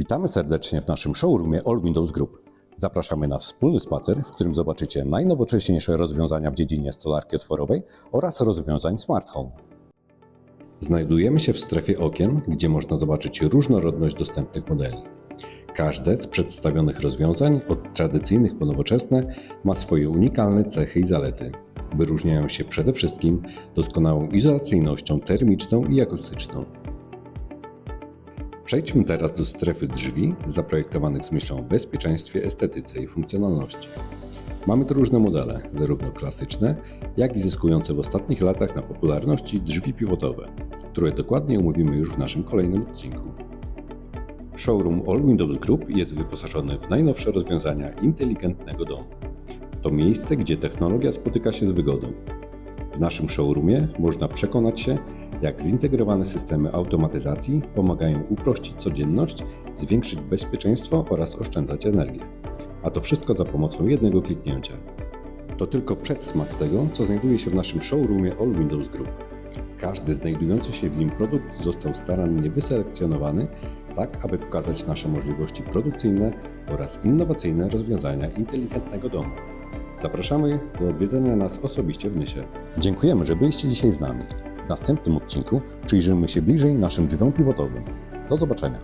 Witamy serdecznie w naszym showroomie All Windows Group. Zapraszamy na wspólny spacer, w którym zobaczycie najnowocześniejsze rozwiązania w dziedzinie stolarki otworowej oraz rozwiązań smart home. Znajdujemy się w strefie okien, gdzie można zobaczyć różnorodność dostępnych modeli. Każde z przedstawionych rozwiązań, od tradycyjnych po nowoczesne, ma swoje unikalne cechy i zalety. Wyróżniają się przede wszystkim doskonałą izolacyjnością termiczną i akustyczną. Przejdźmy teraz do strefy drzwi, zaprojektowanych z myślą o bezpieczeństwie, estetyce i funkcjonalności. Mamy tu różne modele, zarówno klasyczne, jak i zyskujące w ostatnich latach na popularności drzwi pivotowe, które dokładnie omówimy już w naszym kolejnym odcinku. Showroom All Windows Group jest wyposażony w najnowsze rozwiązania inteligentnego domu. To miejsce, gdzie technologia spotyka się z wygodą. W naszym showroomie można przekonać się, jak zintegrowane systemy automatyzacji pomagają uprościć codzienność, zwiększyć bezpieczeństwo oraz oszczędzać energię. A to wszystko za pomocą jednego kliknięcia. To tylko przedsmak tego, co znajduje się w naszym showroomie All Windows Group. Każdy znajdujący się w nim produkt został starannie wyselekcjonowany, tak aby pokazać nasze możliwości produkcyjne oraz innowacyjne rozwiązania inteligentnego domu. Zapraszamy do odwiedzenia nas osobiście w Nysie. Dziękujemy, że byliście dzisiaj z nami. Następnym odcinku przyjrzymy się bliżej naszym drzwiom pivotowym. Do zobaczenia.